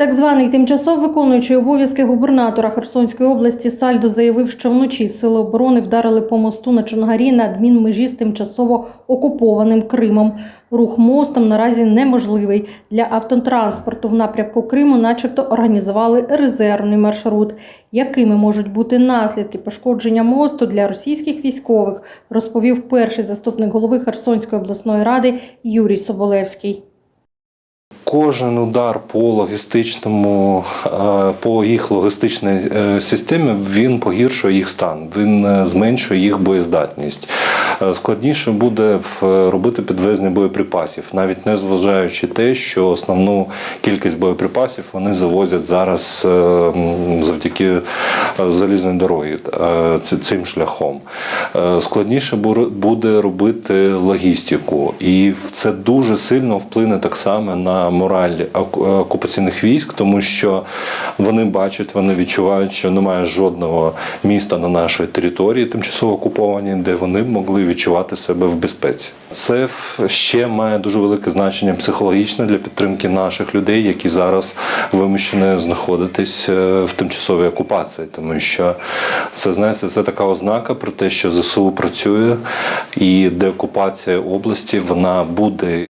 Так званий тимчасово виконуючий обов'язки губернатора Херсонської області Сальдо заявив, що вночі сили оборони вдарили по мосту на Чонгарі на адмінмежі з тимчасово окупованим Кримом. Рух мостом наразі неможливий. Для автотранспорту в напрямку Криму, начебто, організували резервний маршрут. Якими можуть бути наслідки пошкодження мосту для російських військових, розповів перший заступник голови Херсонської обласної ради Юрій Соболевський. Кожен удар по логістичному, е, по їх логістичній е, системі він погіршує їх стан, він е, зменшує їх боєздатність. Складніше буде робити підвезення боєприпасів, навіть не зважаючи те, що основну кількість боєприпасів вони завозять зараз завдяки залізній дорогі цим шляхом. Складніше буде робити логістику, і це дуже сильно вплине так само на мораль окупаційних військ, тому що вони бачать, вони відчувають, що немає жодного міста на нашій території, тимчасово окупованій, де вони могли відчувати себе в безпеці. Це ще має дуже велике значення психологічне для підтримки наших людей, які зараз вимушені знаходитись е, в тимчасовій окупації, тому що це знаєте, це така ознака про те, що ЗСУ працює і деокупація області вона буде.